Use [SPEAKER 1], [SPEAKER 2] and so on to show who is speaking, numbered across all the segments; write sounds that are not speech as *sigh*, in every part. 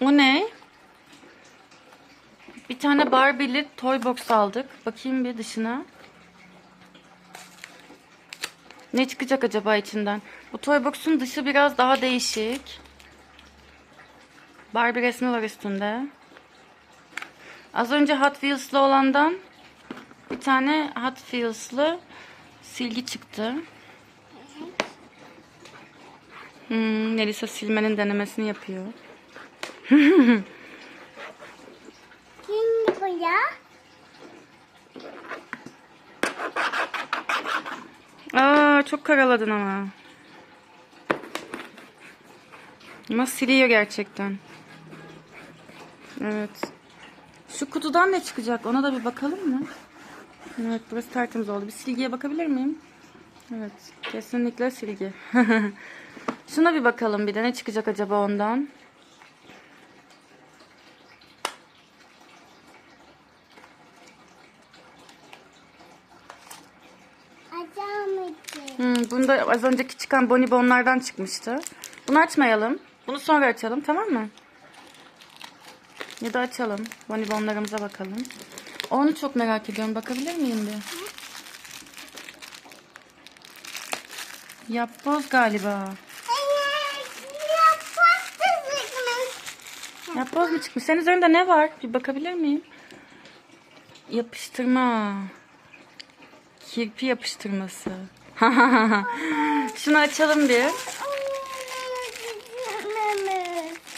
[SPEAKER 1] O ne? Bir tane Barbie'li toy box aldık. Bakayım bir dışına. Ne çıkacak acaba içinden? Bu toy box'un dışı biraz daha değişik. Barbie resmi var üstünde. Az önce Hot Wheels'lı olandan bir tane Hot Wheels'lı silgi çıktı. Hmm, Melisa silmenin denemesini yapıyor.
[SPEAKER 2] Şimdi bu ya.
[SPEAKER 1] Aa çok karaladın ama. Ama siliyor gerçekten. Evet. Şu kutudan ne çıkacak? Ona da bir bakalım mı? Evet burası tertemiz oldu. Bir silgiye bakabilir miyim? Evet. Kesinlikle silgi. *laughs* Şuna bir bakalım bir de ne çıkacak acaba ondan?
[SPEAKER 2] Açalım için.
[SPEAKER 1] Hmm, bunda az önceki çıkan bonibonlardan çıkmıştı. Bunu açmayalım. Bunu sonra açalım tamam mı? Ya da açalım. Bonibonlarımıza bakalım. Onu çok merak ediyorum. Bakabilir miyim bir? Yapboz galiba. Yapboz mu çıkmış? Senin üzerinde ne var? Bir bakabilir miyim? Yapıştırma. Kirpi yapıştırması. *laughs* Şunu açalım bir.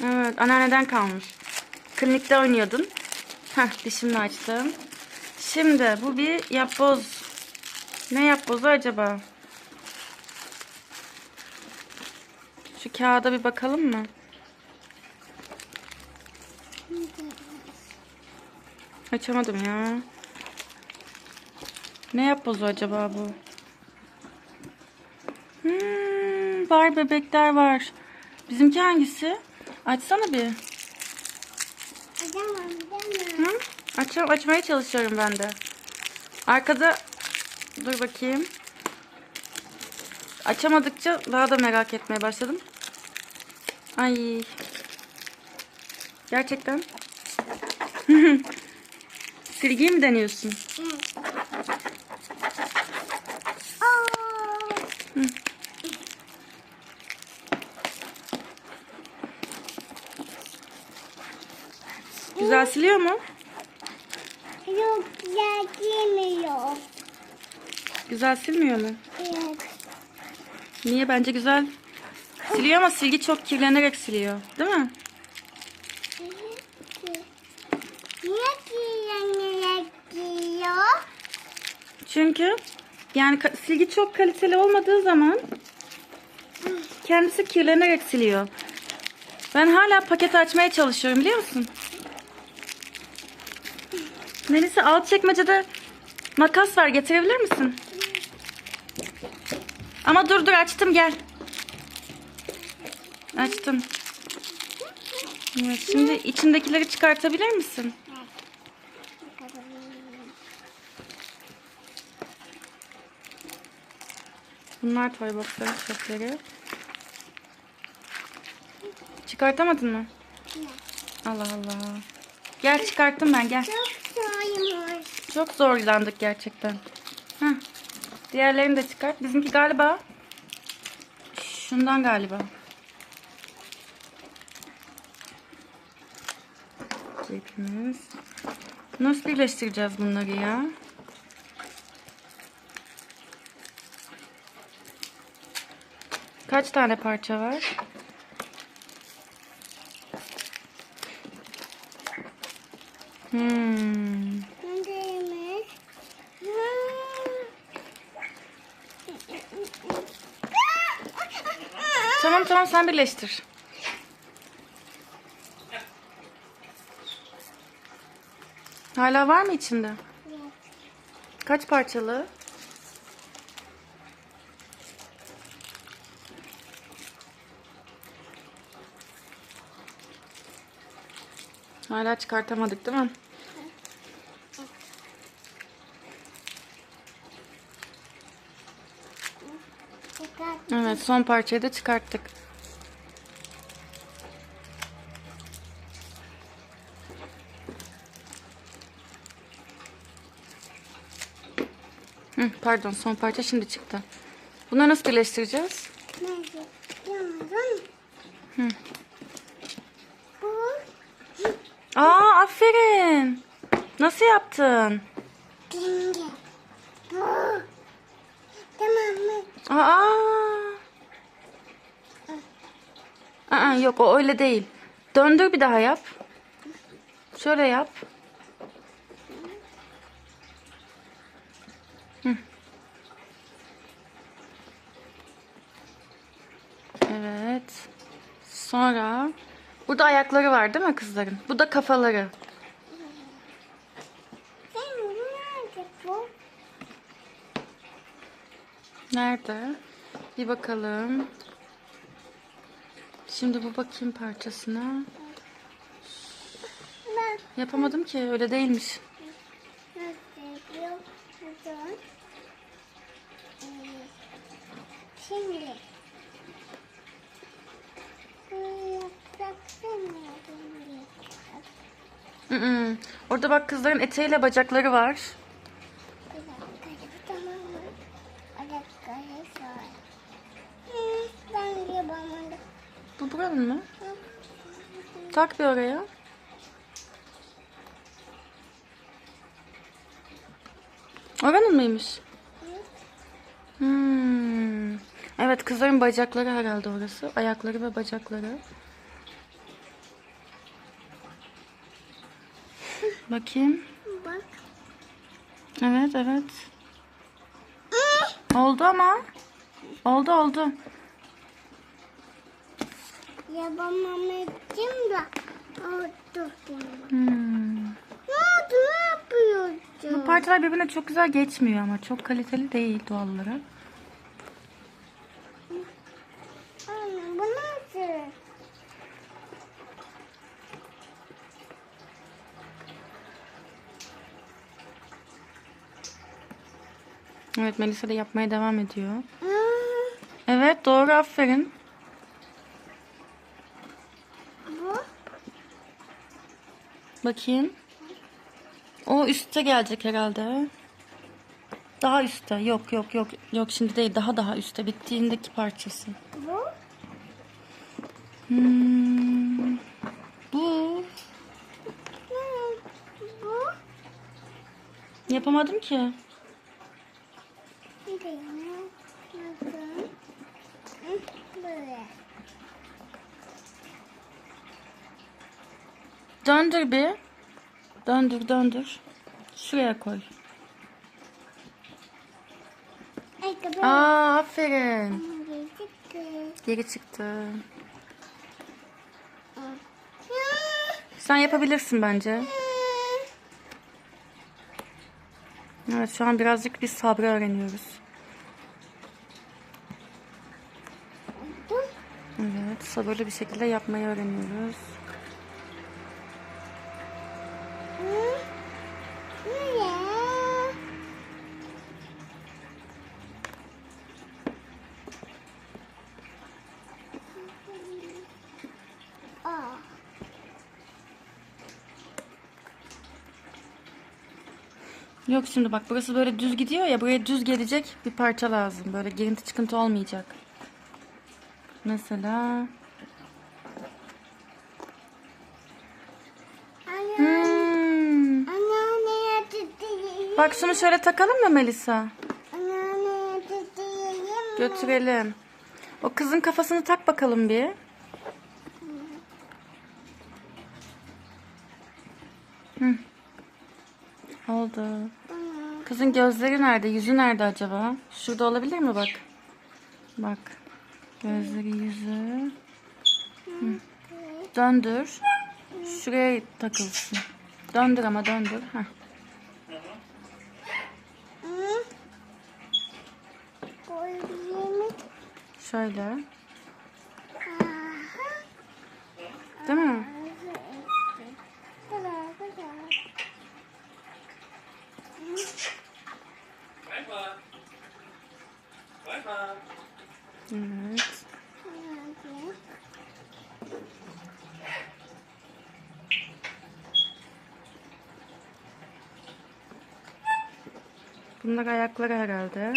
[SPEAKER 1] Evet, anneanneden kalmış. Klinikte oynuyordun. Heh, dişimle açtım. Şimdi bu bir yapboz. Ne yapbozu acaba? Şu kağıda bir bakalım mı? Açamadım ya. Ne yapbozu acaba bu? Hmm, var bebekler var. Bizimki hangisi? Açsana bir.
[SPEAKER 2] Açamam.
[SPEAKER 1] Hı? Aç, açmaya çalışıyorum ben de. Arkada dur bakayım. Açamadıkça daha da merak etmeye başladım. Ay. Gerçekten. *laughs* Silgiyi mi deniyorsun?
[SPEAKER 2] Aa,
[SPEAKER 1] Güzel siliyor mu?
[SPEAKER 2] Yok, yakmıyor.
[SPEAKER 1] Güzel silmiyor mu?
[SPEAKER 2] Evet.
[SPEAKER 1] Niye? Bence güzel. Siliyor ama silgi çok kirlenerek siliyor. Değil mi?
[SPEAKER 2] Niye ki yakıyor?
[SPEAKER 1] Çünkü yani silgi çok kaliteli olmadığı zaman kendisi kirlenerek siliyor. Ben hala paketi açmaya çalışıyorum biliyor musun? Melisa alt çekmecede makas var getirebilir misin? Ama dur dur açtım gel. Açtım. Evet, şimdi içindekileri çıkartabilir misin? Bunlar toy boxların çöpleri. Çıkartamadın mı? Allah Allah. Gel çıkarttım ben gel.
[SPEAKER 2] Çok
[SPEAKER 1] zorlandık gerçekten. Heh. Diğerlerini de çıkart. Bizimki galiba şundan galiba. Hepimiz. Nasıl birleştireceğiz bunları ya? Kaç tane parça var? Hmm. Tamam tamam sen birleştir. Hala var mı içinde? Kaç parçalı? Hala çıkartamadık değil mi? çıkarttık. Evet son parçayı da çıkarttık. Hı, pardon son parça şimdi çıktı. Bunları nasıl birleştireceğiz?
[SPEAKER 2] Nerede? Yarın.
[SPEAKER 1] Aa aferin. Nasıl yaptın?
[SPEAKER 2] Bu. Tamam mı?
[SPEAKER 1] Aa. Aa yok o öyle değil. Döndür bir daha yap. Şöyle yap. Evet. Sonra burada ayakları var değil mi kızların? Bu da kafaları.
[SPEAKER 2] Sen bu nerede bu?
[SPEAKER 1] Nerede? Bir bakalım. Şimdi bu bakayım parçasına. Yapamadım ki öyle değilmiş.
[SPEAKER 2] Şimdi.
[SPEAKER 1] Hı. Orada bak kızların eteğiyle bacakları var.
[SPEAKER 2] Bir dakika. Tamam mı? Ayakkabı sor. Hı, ben yapamadım.
[SPEAKER 1] Bu buranın mı? Tak bir oraya. Oranın mıymış? Hmm. Evet kızların bacakları herhalde orası. Ayakları ve bacakları. Bakayım.
[SPEAKER 2] Bak.
[SPEAKER 1] Evet evet. Oldu ama. Oldu oldu.
[SPEAKER 2] Yapamamışım da. Oldu.
[SPEAKER 1] Hmm.
[SPEAKER 2] Ne yapıyorsun?
[SPEAKER 1] Bu parçalar birbirine çok güzel geçmiyor ama çok kaliteli değil doğal olarak.
[SPEAKER 2] Anne bu nasıl?
[SPEAKER 1] Evet Melisa da yapmaya devam ediyor. Evet doğru aferin.
[SPEAKER 2] bu?
[SPEAKER 1] Bakayım. O üstte gelecek herhalde. Daha üstte. Yok yok yok. Yok şimdi değil. Daha daha üstte. Bittiğindeki parçası.
[SPEAKER 2] Bu?
[SPEAKER 1] Hmm. Bu.
[SPEAKER 2] Bu?
[SPEAKER 1] Yapamadım ki.
[SPEAKER 2] Bir de Bakın. Hı, Böyle.
[SPEAKER 1] Döndür bir. Döndür döndür. Şuraya koy. Aa aferin. Geri çıktı. Sen yapabilirsin bence. Evet şu an birazcık biz sabrı öğreniyoruz. Evet sabırlı bir şekilde yapmayı öğreniyoruz.
[SPEAKER 2] Hı. Nereye? Aa.
[SPEAKER 1] Yok şimdi bak burası böyle düz gidiyor ya buraya düz gelecek bir parça lazım. Böyle girinti çıkıntı olmayacak. Mesela
[SPEAKER 2] Anne.
[SPEAKER 1] hmm.
[SPEAKER 2] Anneanneye tutayım.
[SPEAKER 1] Bak şunu şöyle takalım mı Melisa?
[SPEAKER 2] Anneanneye tutayım mı?
[SPEAKER 1] Götürelim. O kızın kafasını tak bakalım bir. Hı. Oldu. Kızın gözleri nerede? Yüzü nerede acaba? Şurada olabilir mi bak? Bak. Gözleri, yüzü. Hı. Döndür. Şuraya takılsın. Döndür ama döndür. Heh. Şöyle.
[SPEAKER 2] Aha.
[SPEAKER 1] Değil mi?
[SPEAKER 2] Güzel, güzel.
[SPEAKER 1] Evet.
[SPEAKER 2] Hadi.
[SPEAKER 1] Bunlar ayakları herhalde.